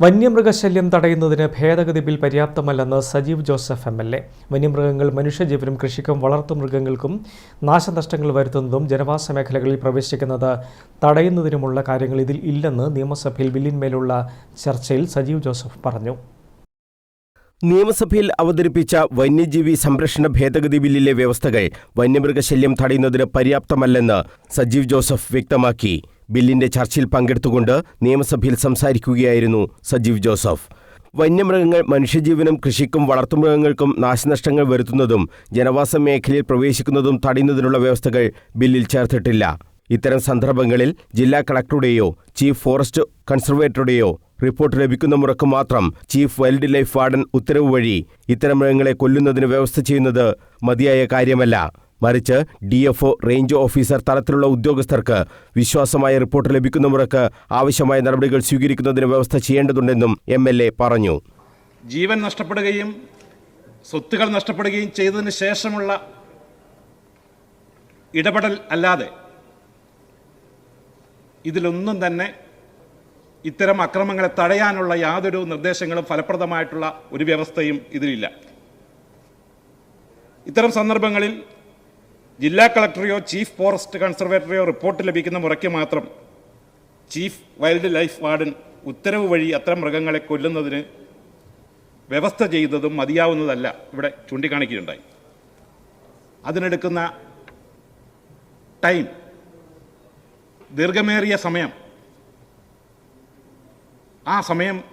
വന്യമൃഗശല്യം തടയുന്നതിന് ഭേദഗതി bill പര്യാപ്തമല്ലെന്ന് Sajeev Joseph M L A. വന്യമൃഗങ്ങൾ മനുഷ്യജീവനും കൃഷിക്കും വളർത്തുമൃഗങ്ങൾക്കും നാശനഷ്ടങ്ങൾ വരുത്തുന്നതും ജനവാസ മേഖലകളിൽ പ്രവേശിക്കുന്നത് തടയുന്നതിനുമുള്ള കാര്യങ്ങൾ ഇതിൽ ഇല്ലെന്ന് നിയമസഭയിൽ ബില്ലിന്മേലുള്ള ചർച്ചയിൽ സജീവ് ജോസഫ് പറഞ്ഞു. നിയമസഭയിൽ അവതരിപ്പിച്ച വന്യജീവി സംരക്ഷണ ഭേദഗതി ബില്ലിലെ വ്യവസ്ഥകൾ വന്യമൃഗശല്യം തടയുന്നതിന് പര്യാപ്തമല്ലെന്ന് സജീവ് ജോസഫ് വ്യക്തമാക്കി. ബില്ലിന്റെ ചർച്ചയിൽ പങ്കെടുത്തുകൊണ്ട് നിയമസഭയിൽ സംസാരിക്കുകയായിരുന്നു സജീവ് ജോസഫ്. വന്യമൃഗങ്ങൾ മനുഷ്യജീവനും കൃഷിക്കും വളർത്തുമൃഗങ്ങൾക്കും നാശനഷ്ടങ്ങൾ വരുത്തുന്നതും ജനവാസ മേഖലയിൽ പ്രവേശിക്കുന്നതും തടയുന്നതിനുള്ള വ്യവസ്ഥകൾ ബില്ലിൽ ചേർത്തിട്ടില്ല. ഇത്തരം സന്ദർഭങ്ങളിൽ ജില്ലാ കളക്ടറുടെയോ ചീഫ് ഫോറസ്റ്റ് കൺസർവേറ്ററുടെയോ റിപ്പോർട്ട് ലഭിക്കുന്ന മുറക്ക് മാത്രം ചീഫ് വൈൽഡ് ലൈഫ് വാർഡൻ ഉത്തരവ് വഴി ഇത്തരം മൃഗങ്ങളെ കൊല്ലുന്നതിന് വ്യവസ്ഥ ചെയ്യുന്നത് മതിയായ കാര്യമല്ല. മറിച്ച് ഡി എഫ് റേഞ്ച് ഓഫീസർ തലത്തിലുള്ള ഉദ്യോഗസ്ഥർക്ക് വിശ്വാസമായ റിപ്പോർട്ട് ലഭിക്കുന്ന മുറക്ക് ആവശ്യമായ നടപടികൾ സ്വീകരിക്കുന്നതിന് വ്യവസ്ഥ ചെയ്യേണ്ടതുണ്ടെന്നും എ പറഞ്ഞു. ജീവൻ നഷ്ടപ്പെടുകയും സ്വത്തുകൾ നഷ്ടപ്പെടുകയും ചെയ്തതിന് ശേഷമുള്ള ഇടപെടൽ അല്ലാതെ ഇതിലൊന്നും തന്നെ ഇത്തരം അക്രമങ്ങളെ തടയാനുള്ള യാതൊരു നിർദ്ദേശങ്ങളും ഫലപ്രദമായിട്ടുള്ള ഒരു വ്യവസ്ഥയും ഇതിലില്ല. ഇത്തരം സന്ദർഭങ്ങളിൽ ജില്ലാ കളക്ടറെയോ ചീഫ് ഫോറസ്റ്റ് കൺസർവേറ്ററെയോ റിപ്പോർട്ട് ലഭിക്കുന്ന മുറയ്ക്ക് മാത്രം ചീഫ് വൈൽഡ് ലൈഫ് വാർഡൻ ഉത്തരവ് വഴി അത്തരം മൃഗങ്ങളെ കൊല്ലുന്നതിന് വ്യവസ്ഥ ചെയ്തതും മതിയാവുന്നതല്ല ഇവിടെ ചൂണ്ടിക്കാണിക്കുകയുണ്ടായി. അതിനെടുക്കുന്ന ടൈം ദീർഘമേറിയ സമയം ആ സമയം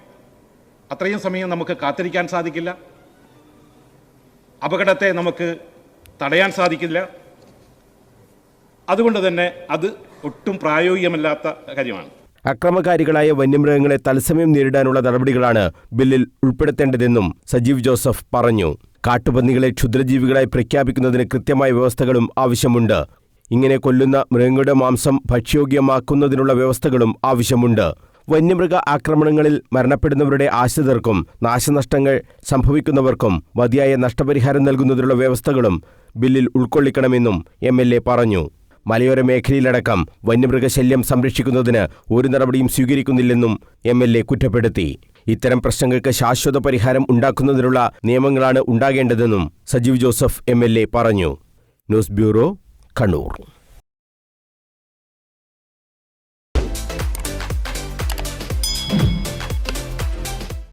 അത്രയും സമയം നമുക്ക് കാത്തിരിക്കാൻ സാധിക്കില്ല. അപകടത്തെ നമുക്ക് തടയാൻ സാധിക്കില്ല. അതുകൊണ്ട് തന്നെ അത് ഒട്ടും പ്രായോഗികമല്ലാത്ത കാര്യമാണ്. അക്രമകാരികളായ വന്യമൃഗങ്ങളെ തത്സമയം നേരിടാനുള്ള നടപടികളാണ് ബില്ലിൽ ഉൾപ്പെടുത്തേണ്ടതെന്നും സജീവ് ജോസഫ് പറഞ്ഞു. കാട്ടുപന്നികളെ ക്ഷുദ്രജീവികളായി പ്രഖ്യാപിക്കുന്നതിന് കൃത്യമായ വ്യവസ്ഥകളും ആവശ്യമുണ്ട്. ഇങ്ങനെ കൊല്ലുന്ന മൃഗങ്ങളുടെ മാംസം ഭക്ഷ്യയോഗ്യമാക്കുന്നതിനുള്ള വ്യവസ്ഥകളും ആവശ്യമുണ്ട്. വന്യമൃഗ ആക്രമണങ്ങളിൽ മരണപ്പെടുന്നവരുടെ ആശ്രിതർക്കും നാശനഷ്ടങ്ങൾ സംഭവിക്കുന്നവർക്കും മതിയായ നഷ്ടപരിഹാരം നൽകുന്നതിനുള്ള വ്യവസ്ഥകളും ബില്ലിൽ ഉൾക്കൊള്ളിക്കണമെന്നും എം പറഞ്ഞു. മലയോര മേഖലയിലടക്കം വന്യമൃഗശല്യം സംരക്ഷിക്കുന്നതിന് ഒരു നടപടിയും സ്വീകരിക്കുന്നില്ലെന്നും എം എൽ എ കുറ്റപ്പെടുത്തി. ഇത്തരം പ്രശ്നങ്ങൾക്ക് ശാശ്വത പരിഹാരം ഉണ്ടാക്കുന്നതിനുള്ള നിയമങ്ങളാണ് ഉണ്ടാകേണ്ടതെന്നും സജീവ് ജോസഫ് എം പറഞ്ഞു. News bureau Kannur.